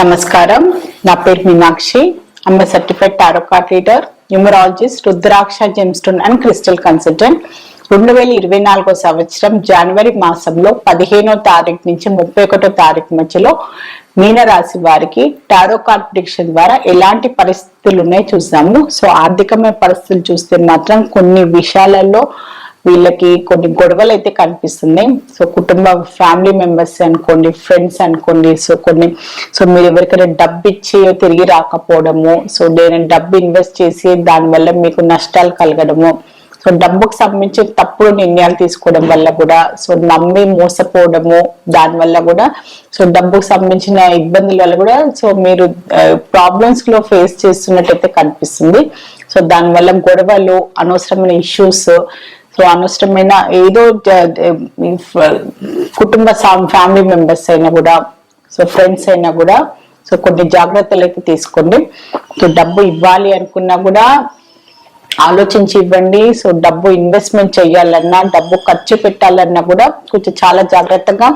నమస్కారం. నా పేరు Meenakshi. Amba certified tarot card reader numerologist rudraksha gemstone and crystal consultant రెండు వేల ఇరవై నాలుగో సంవత్సరం జనవరి మాసంలో పదిహేనో తారీఖు నుంచి ముప్పై ఒకటో తారీఖు మధ్యలో మీనరాశి వారికి టారో కార్డ్ ప్రిడిక్షన్ ద్వారా ఎలాంటి పరిస్థితులు ఉన్నాయో చూసాము సో ఆర్థికమైన పరిస్థితులు చూస్తే మాత్రం కొన్ని విషయాలలో వీళ్ళకి కొన్ని గొడవలు అయితే కనిపిస్తున్నాయి. సో కుటుంబ ఫ్యామిలీ మెంబర్స్ అనుకోండి ఫ్రెండ్స్ అనుకోండి సో కొన్ని సో మీరు ఎవరికైనా డబ్బు ఇచ్చి తిరిగి రాకపోవడము సో నేను డబ్బు ఇన్వెస్ట్ చేసి దానివల్ల మీకు నష్టాలు కలగడము సో డబ్బుకు సంబంధించి తప్పుడు నిర్ణయాలు తీసుకోవడం వల్ల కూడా సో నమ్మి మోసపోవడము దానివల్ల కూడా సో డబ్బుకు సంబంధించిన ఇబ్బందుల వల్ల కూడా సో మీరు ప్రాబ్లమ్స్లో ఫేస్ చేస్తున్నట్టయితే కనిపిస్తుంది. సో దానివల్ల గొడవలు అనవసరమైన ఇష్యూస్ సో అనవసరమైన ఏదో కుటుంబ ఫ్యామిలీ మెంబర్స్ అయినా కూడా సో ఫ్రెండ్స్ అయినా కూడా సో కొన్ని జాగ్రత్తలు అయితే తీసుకోండి. సో డబ్బు ఇవ్వాలి అనుకున్నా కూడా ఆలోచించి ఇవ్వండి. సో డబ్బు ఇన్వెస్ట్మెంట్ చేయాలన్నా డబ్బు ఖర్చు పెట్టాలన్నా కూడా కొంచెం చాలా జాగ్రత్తగా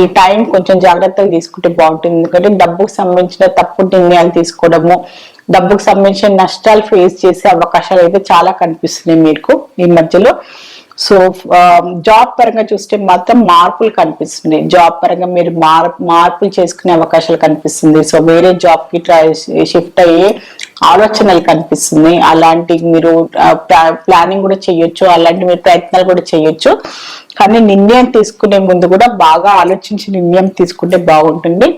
ఈ టైం కొంచెం జాగ్రత్తగా తీసుకుంటే బాగుంటుంది. ఎందుకంటే డబ్బుకు సంబంధించిన తప్పు నిర్ణయాలు తీసుకోవడము డబ్బుకు సంబంధించిన నష్టాలు ఫేస్ చేసే అవకాశాలు అయితే చాలా కనిపిస్తున్నాయి మీకు ఈ మధ్యలో. సో జాబ్ పరంగా చూస్తే మాత్రం మార్పులు కనిపిస్తున్నాయి. జాబ్ పరంగా మీరు మార్ మార్పులు చేసుకునే అవకాశాలు కనిపిస్తుంది సో వేరే జాబ్కి ట్రై షిఫ్ట్ అయ్యే ఆలోచనలు కనిపిస్తున్నాయి. అలాంటి మీరు ప్లానింగ్ కూడా చేయొచ్చు. అలాంటి మీరు ప్రయత్నాలు కూడా చేయొచ్చు. కానీ నిర్ణయం తీసుకునే ముందు కూడా బాగా ఆలోచించి నిర్ణయం తీసుకుంటే బాగుంటుంది.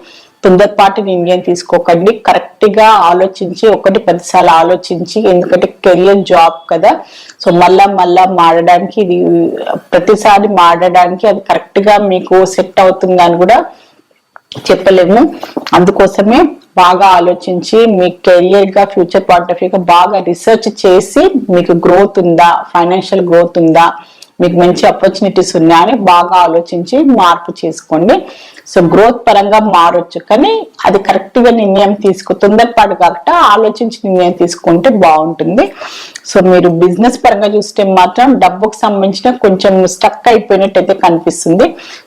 తొందరపాటు నిర్ణయం తీసుకోకండి. కరెక్ట్గా ఆలోచించి ఒకటి పదిసార్లు ఆలోచించి ఎందుకంటే కెరియర్ జాబ్ కదా. సో మళ్ళా మళ్ళా మారడానికి ఇది ప్రతిసారి మారడానికి అది కరెక్ట్గా మీకు సెట్ అవుతుందా అని కూడా చెప్పలేము. అందుకోసమే బాగా ఆలోచించి మీ కెరియర్గా ఫ్యూచర్ పాయింట్ ఆఫ్ బాగా రీసెర్చ్ చేసి మీకు గ్రోత్ ఉందా ఫైనాన్షియల్ గ్రోత్ ఉందా మీకు మంచి ఆపర్చునిటీస్ ఉన్నాయని బాగా ఆలోచించి మార్పు చేసుకోండి. సో గ్రోత్ పరంగా మారొచ్చు కానీ అది కరెక్ట్గా నిర్ణయం తీసుకో తొందరపాటు కాకుండా ఆలోచించి నిర్ణయం తీసుకుంటే బాగుంటుంది. సో మీరు బిజినెస్ పరంగా చూస్తే మాత్రం డబ్బుకు సంబంధించిన కొంచెం స్టక్ అయిపోయినట్టయితే కనిపిస్తుంది.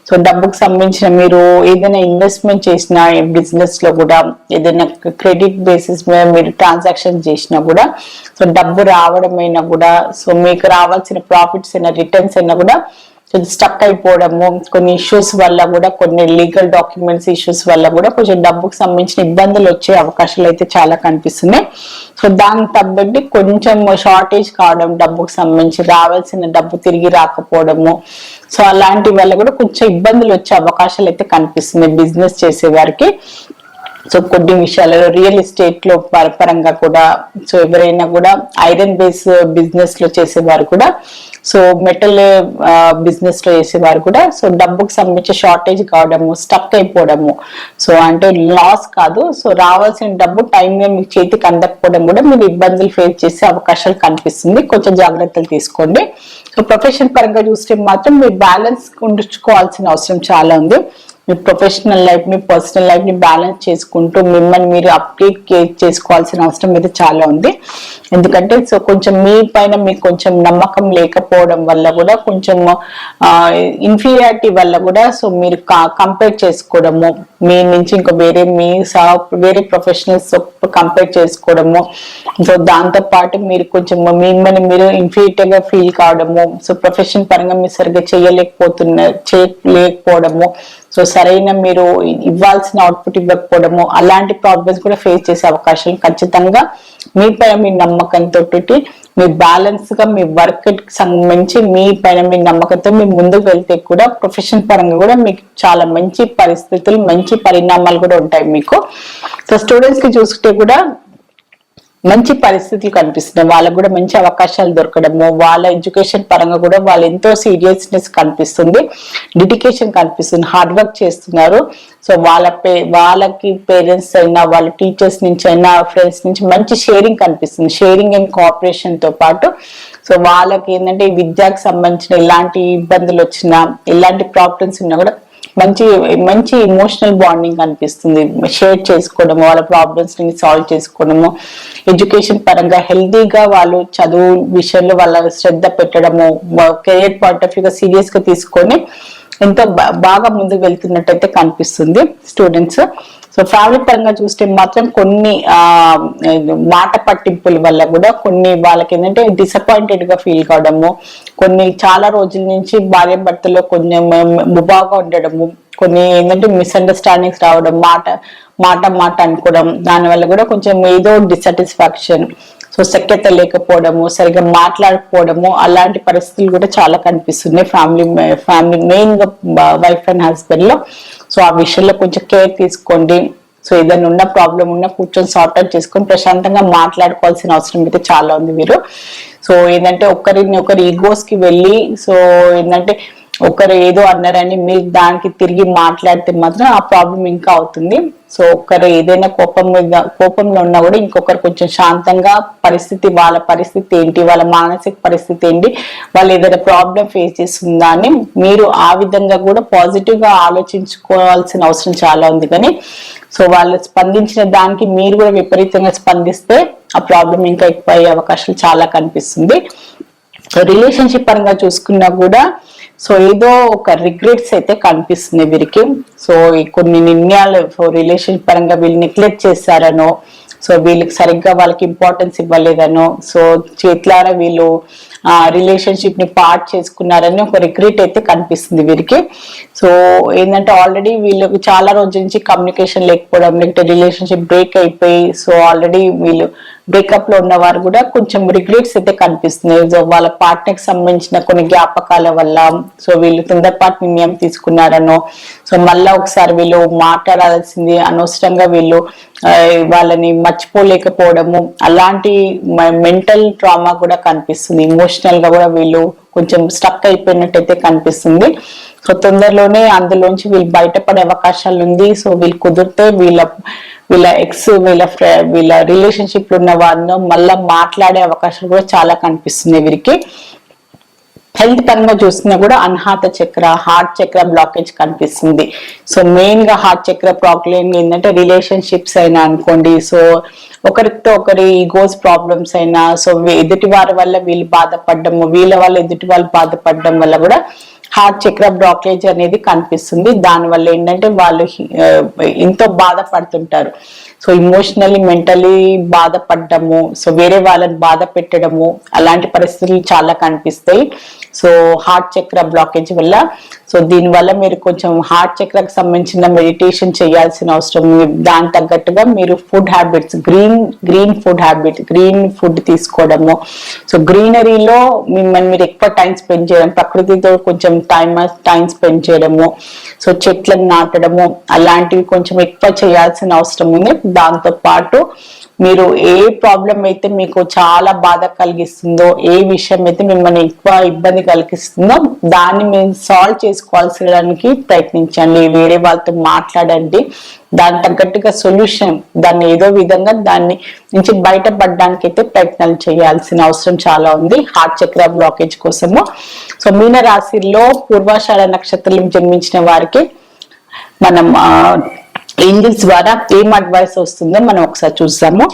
సో డబ్బుకు సంబంధించిన మీరు ఏదైనా ఇన్వెస్ట్మెంట్ చేసిన బిజినెస్లో కూడా ఏదైనా క్రెడిట్ బేసిస్ మీద మీరు ట్రాన్సాక్షన్ చేసినా కూడా సో డబ్బు రావడమైనా కూడా సో మీకు రావాల్సిన ప్రాఫిట్స్ అయినా రిటర్న్స్ అయినా కూడా స్టక్ అయిపోవడము కొన్ని ఇష్యూస్ వల్ల కూడా కొన్ని లీగల్ డాక్యుమెంట్స్ ఇష్యూస్ వల్ల కూడా కొంచెం డబ్బుకు సంబంధించిన ఇబ్బందులు వచ్చే అవకాశాలు అయితే చాలా కనిపిస్తున్నాయి. సో దానికి తగ్గట్టి కొంచెం షార్టేజ్ కావడం డబ్బుకు సంబంధించి రావాల్సిన డబ్బు తిరిగి రాకపోవడము. సో అలాంటి వల్ల కూడా కొంచెం ఇబ్బందులు వచ్చే అవకాశాలు అయితే కనిపిస్తున్నాయి బిజినెస్ చేసే వారికి సో కొన్ని విషయాలలో రియల్ ఎస్టేట్లో పరంగా కూడా సో ఎవరైనా కూడా ఐరన్ బేస్ బిజినెస్లో చేసేవారు కూడా సో మెటల్ బిజినెస్లో చేసేవారు కూడా సో డబ్బుకు సంబంధించి షార్టేజ్ కావడము స్టక్ అయిపోవడము సో అంటే లాస్ కాదు సో రావాల్సిన డబ్బు టైం మీకు చేతికి అందకపోవడం కూడా మీరు ఇబ్బందులు ఫేస్ చేసే అవకాశాలు కనిపిస్తుంది. కొంచెం జాగ్రత్తలు తీసుకోండి. సో ప్రొఫెషన్ పరంగా చూస్తే మాత్రం మీరు బ్యాలెన్స్ ఉంచుకోవాల్సిన అవసరం చాలా ఉంది. మీ ప్రొఫెషనల్ లైఫ్ని పర్సనల్ లైఫ్ని బ్యాలెన్స్ చేసుకుంటూ మిమ్మల్ని మీరు అప్డేట్ చేసుకోవాల్సిన అవసరం అయితే చాలా ఉంది. ఎందుకంటే సో కొంచెం మీ పైన మీకు కొంచెం నమ్మకం లేకపోవడం వల్ల కూడా కొంచెం ఇన్ఫీరియారిటీ వల్ల కూడా సో మీరు కంపేర్ చేసుకోవడము మీ నుంచి ఇంకా వేరే మీ సహ వేరే ప్రొఫెషనల్స్ కంపేర్ చేసుకోవడము. సో దాంతో పాటు మీరు కొంచెం మిమ్మల్ని మీరు ఇన్ఫీరియర్గా ఫీల్ కావడము. సో ప్రొఫెషన్ పరంగా మీరు సరిగ్గా చేయలేకపోతున్న చేయలేకపోవడము. సో సరైన మీరు ఇవ్వాల్సిన అవుట్పుట్ ఇవ్వకపోవడము అలాంటి ప్రాబ్లమ్స్ కూడా ఫేస్ చేసే అవకాశాలు ఖచ్చితంగా మీ పైన మీ నమ్మకంతో మీ బ్యాలెన్స్గా మీ వర్క్ సంబంధించి మీ పైన మీ నమ్మకంతో మీ ముందుకు వెళ్తే కూడా ప్రొఫెషన్ పరంగా కూడా మీకు చాలా మంచి పరిస్థితులు మంచి పరిణామాలు కూడా ఉంటాయి మీకు. సో స్టూడెంట్స్కి చూసుకుంటే కూడా మంచి పరిస్థితులు కనిపిస్తున్నాయి. వాళ్ళకు కూడా మంచి అవకాశాలు దొరకడము వాళ్ళ ఎడ్యుకేషన్ పరంగా కూడా వాళ్ళు ఎంతో సీరియస్నెస్ కనిపిస్తుంది. డెడికేషన్ కనిపిస్తుంది. హార్డ్ వర్క్ చేస్తున్నారు. సో వాళ్ళ పే వాళ్ళకి పేరెంట్స్ అయినా వాళ్ళ టీచర్స్ నుంచి అయినా ఫ్రెండ్స్ నుంచి మంచి షేరింగ్ కనిపిస్తుంది. షేరింగ్ అండ్ కోఆపరేషన్తో పాటు. సో వాళ్ళకి ఏంటంటే విద్యకు సంబంధించిన ఎలాంటి ఇబ్బందులు వచ్చినా ఎలాంటి ప్రాబ్లమ్స్ ఉన్నా కూడా మంచి మంచి ఇమోషనల్ బాండింగ్ అనిపిస్తుంది. షేర్ చేసుకోవడము వాళ్ళ ప్రాబ్లమ్స్ని సాల్వ్ చేసుకోవడము. ఎడ్యుకేషన్ పరంగా హెల్దీగా వాళ్ళు చదువు విషయంలో వాళ్ళ శ్రద్ధ పెట్టడము కెరియర్ పాయింట్ ఆఫ్ వ్యూగా సీరియస్గా తీసుకొని ఎంతో బాగా ముందుకు వెళ్తున్నట్టయితే కనిపిస్తుంది. స్టూడెంట్స్ సో ఫ్యామిలీ పరంగా చూస్తే మాత్రం కొన్ని ఆ మాట పట్టింపుల వల్ల కూడా కొన్ని వాళ్ళకి ఏంటంటే డిసప్పాయింటెడ్గా ఫీల్ కావడము కొన్ని చాలా రోజుల నుంచి భార్య భర్తలో కొంచెం ముబాగా ఉండడము కొన్ని ఏంటంటే మిస్అండర్స్టాండింగ్స్ రావడం మాట మాట మాట అనుకోవడం దానివల్ల కూడా కొంచెం ఏదో డిసాటిస్ఫాక్షన్ సో సఖ్యత లేకపోవడము సరిగా మాట్లాడకపోవడము అలాంటి పరిస్థితులు కూడా చాలా కనిపిస్తున్నాయి ఫ్యామిలీ ఫ్యామిలీ మెయిన్గా వైఫ్ అండ్ హస్బెండ్లో. సో ఆ విషయంలో కొంచెం కేర్ తీసుకోండి. సో ఏదైనా ఉన్న ప్రాబ్లం ఉన్నా కూర్చొని సార్ట్ అవుట్ చేసుకొని ప్రశాంతంగా మాట్లాడుకోవాల్సిన అవసరం అయితే చాలా ఉంది మీరు సో ఏంటంటే ఒకరిని ఒకరి ఈగోస్కి వెళ్ళి సో ఏంటంటే ఒకరు ఏదో అన్నారని మీరు దానికి తిరిగి మాట్లాడితే మాత్రం ఆ ప్రాబ్లం ఇంకా అవుతుంది. సో ఒకరు ఏదైనా కోపం మీద కోపంలో ఉన్నా కూడా ఇంకొకరు కొంచెం శాంతంగా పరిస్థితి వాళ్ళ పరిస్థితి ఏంటి వాళ్ళ మానసిక పరిస్థితి ఏంటి వాళ్ళు ఏదైనా ప్రాబ్లం ఫేస్ చేస్తుందా అని మీరు ఆ విధంగా కూడా పాజిటివ్గా ఆలోచించుకోవాల్సిన అవసరం చాలా ఉంది కానీ సో వాళ్ళు స్పందించిన దానికి మీరు కూడా విపరీతంగా స్పందిస్తే ఆ ప్రాబ్లం ఇంకా ఎక్కువ అయ్యే అవకాశాలు చాలా కనిపిస్తుంది. రిలేషన్షిప్ పరంగా చూసుకున్నా కూడా సో ఏదో ఒక రిగ్రెట్స్ అయితే కనిపిస్తుంది వీరికి. సో ఈ కొన్ని నిర్ణయాలు రిలేషన్ పరంగా వీళ్ళు నెగ్లెక్ట్ చేశారనో సో వీళ్ళకి సరిగ్గా వాళ్ళకి ఇంపార్టెన్స్ ఇవ్వలేదనో సో చేతులారా వీళ్ళు ఆ రిలేషన్షిప్ని పార్ట్ చేసుకున్నారని ఒక రిగ్రెట్ అయితే కనిపిస్తుంది వీరికి. సో ఏంటంటే ఆల్రెడీ వీళ్ళకి చాలా రోజుల నుంచి కమ్యూనికేషన్ లేకపోవడం లేకపోతే రిలేషన్షిప్ బ్రేక్ అయిపోయి సో ఆల్రెడీ వీళ్ళు బ్రేకప్లో ఉన్న వారు కూడా కొంచెం రిగ్రెట్స్ అయితే కనిపిస్తున్నాయి. సో వాళ్ళ పార్ట్నర్ సంబంధించిన కొన్ని జ్ఞాపకాల వల్ల సో వీళ్ళు తొందరపాటు నిర్ణయం తీసుకున్నారనో సో మళ్ళా ఒకసారి వీళ్ళు మాట్లాడాల్సింది అనవసరంగా వీళ్ళు వాళ్ళని మర్చిపోలేకపోవడము అలాంటి మెంటల్ ట్రామా కూడా కనిపిస్తుంది. ఇమోషనల్గా కూడా వీళ్ళు కొంచెం స్టక్ అయిపోయినట్టయితే కనిపిస్తుంది. సో తొందరలోనే అందులోంచి వీళ్ళు బయటపడే అవకాశాలు ఉంది. సో వీళ్ళు కుదిరితే వీళ్ళ వీళ్ళ ఎక్స్ వీళ్ళ ఫ్రెండ్ వీళ్ళ రిలేషన్షిప్ ఉన్న వారితో మళ్ళీ మాట్లాడే అవకాశాలు కూడా చాలా కనిపిస్తుంది వీరికి. హెల్త్ పరంగా చూసినా కూడా అన్హాత చక్ర హార్ట్ చక్ర బ్లాకేజ్ కనిపిస్తుంది. సో మెయిన్గా హార్ట్ చక్ర ప్రాబ్లం ఏంటంటే రిలేషన్షిప్స్ అయినా అనుకోండి. సో ఒకరితో ఒకరి ఈగోస్ ప్రాబ్లమ్స్ అయినా సో ఎదుటి వారి వల్ల వీళ్ళు బాధపడడం వీళ్ళ వల్ల ఎదుటి వాళ్ళు బాధపడడం వల్ల కూడా హార్ట్ చక్ర బ్లాకేజ్ అనేది కనిపిస్తుంది. దాని వల్ల ఏంటంటే వాళ్ళు ఎంతో బాధపడుతుంటారు. సో ఇమోషనల్లీ మెంటలీ బాధపడ్డము. సో వేరే వాళ్ళని బాధ పెట్టడము అలాంటి పరిస్థితులు చాలా కనిపిస్తాయి. సో హార్ట్ చక్ర బ్లాకేజ్ వల్ల. సో దీనివల్ల మీరు కొంచెం హార్ట్ చక్రకు సంబంధించిన మెడిటేషన్ చేయాల్సిన అవసరం. దానికి దాని తగ్గట్టుగా మీరు food habits green green food habit green food తీసుకోవడము. సో గ్రీనరీలో మిమ్మల్ని మీరు ఎక్కువ టైం స్పెండ్ చేయడం ప్రకృతితో కొంచెం టైం టైం స్పెండ్ చేయడము. సో చెట్లను నాటడము. అలాంటివి కొంచెం ఎక్కువ చేయాల్సిన అవసరం ఉంది. దాంతో పాటు మీరు ఏ ప్రాబ్లం అయితే మీకు చాలా బాధ కలిగిస్తుందో ఏ విషయం అయితే మిమ్మల్ని ఎక్కువ ఇబ్బంది కలిగిస్తుందో దాన్ని మీరు సాల్వ్ చేసుకోవాల్సడానికి ప్రయత్నించండి. వేరే వాళ్ళతో మాట్లాడండి. దాని తగ్గట్టుగా సొల్యూషన్ దాన్ని ఏదో విధంగా దాన్ని నుంచి బయటపడడానికి అయితే ప్రయత్నాలు చేయాల్సిన అవసరం చాలా ఉంది. హార్ట్ చక్ర బ్లాకేజ్ కోసము. సో మీన రాశిలో పూర్వాషాఢ నక్షత్రం జన్మించిన వారికి మనం ఏంజిల్స్ ద్వారా ఏం అడ్వైస్ వస్తుందో మనం ఒకసారి చూసాము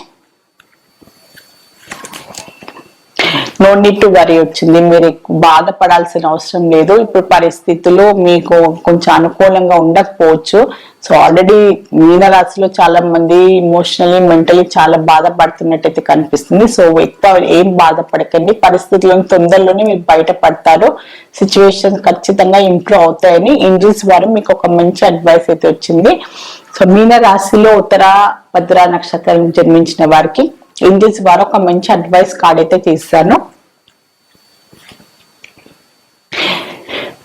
నో నీడ్ టు వరీ వచ్చింది. మీరు బాధపడాల్సిన అవసరం లేదు. ఇప్పుడు పరిస్థితులు మీకు కొంచెం అనుకూలంగా ఉండకపోవచ్చు. సో ఆల్రెడీ మీన రాశిలో చాలా మంది ఇమోషనలీ మెంటలీ చాలా బాధపడుతున్నట్టయితే కనిపిస్తుంది. సో ఎక్కువ ఏం బాధపడకండి. పరిస్థితులను తొందరలోనే మీరు బయటపడతారు. సిచ్యువేషన్ ఖచ్చితంగా ఇంప్రూవ్ అవుతాయని ఇంజిల్స్ వారు మీకు ఒక మంచి అడ్వైస్ అయితే వచ్చింది. సో మీన రాశిలో ఉత్తర భద్ర నక్షత్రం జన్మించిన వారికి ఇంజిల్స్ వారు ఒక మంచి అడ్వైస్ కార్డ్ అయితే తీస్తాను.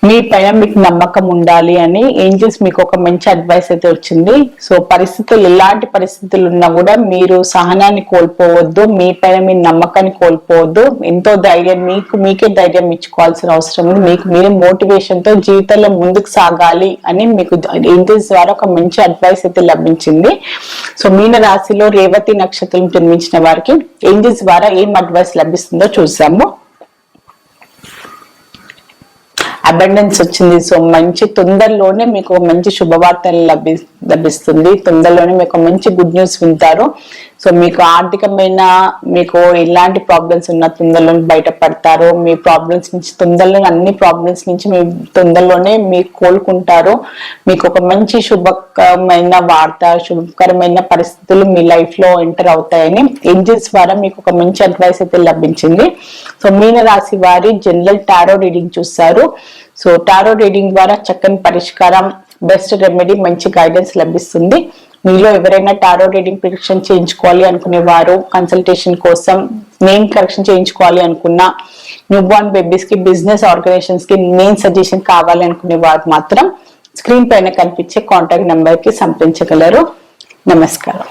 మీ పైన మీకు నమ్మకం ఉండాలి అని ఏంజల్స్ మీకు ఒక మంచి అడ్వైస్ అయితే వచ్చింది. సో పరిస్థితులు ఎలాంటి పరిస్థితులు ఉన్నా కూడా మీరు సహనాన్ని కోల్పోవద్దు మీ పైన మీ నమ్మకాన్ని కోల్పోవద్దు. ఎంతో ధైర్యం మీకు మీకే ధైర్యం ఇచ్చుకోవాల్సిన అవసరం ఉంది. మీకు మీరే మోటివేషన్తో జీవితంలో ముందుకు సాగాలి అని మీకు ఏంజల్స్ ద్వారా ఒక మంచి అడ్వైస్ అయితే లభించింది. సో మీన రాశిలో రేవతి నక్షత్రం జన్మించిన వారికి ఏంజల్స్ ద్వారా ఏం అడ్వైస్ లభిస్తుందో చూసాము అబెండెన్స్ వచ్చింది. సో మంచి తొందరలోనే మీకు మంచి శుభవార్తలు లభి లభిస్తుంది. తొందరలోనే మీకు మంచి గుడ్ న్యూస్ వింటారు. సో మీకు ఆర్థికమైన మీకు ఎలాంటి ప్రాబ్లమ్స్ ఉన్న తొందరలో బయటపడతారు. మీ ప్రాబ్లమ్స్ నుంచి తొందరలో అన్ని ప్రాబ్లమ్స్ నుంచి మీ తొందరలోనే మీరు కోలుకుంటారు. మీకు ఒక మంచి శుభకరమైన వార్త శుభకరమైన పరిస్థితులు మీ లైఫ్లో ఎంటర్ అవుతాయని ఏంజిల్స్ ద్వారా మీకు ఒక మంచి అడ్వైస్ అయితే లభించింది. సో మీన రాశి వారి జనరల్ టారో రీడింగ్ చూస్తారు. సో టారో రీడింగ్ ద్వారా చక్కని పరిష్కారం బెస్ట్ రెమెడీ మంచి గైడెన్స్ లభిస్తుంది. మీలో ఎవరైనా టారో రీడింగ్ ప్రిడిక్షన్ చేయించుకోవాలి అనుకునే వారు కన్సల్టేషన్ కోసం నేమ్ కరెక్షన్ చేయించుకోవాలి అనుకున్న న్యూ బార్న్ బేబీస్కి బిజినెస్ ఆర్గనైజేషన్స్కి మెయిన్ సజెషన్ కావాలి అనుకునే వారు మాత్రం స్క్రీన్ పైన కనిపించే కాంటాక్ట్ నెంబర్కి సంప్రదించగలరు. నమస్కారం.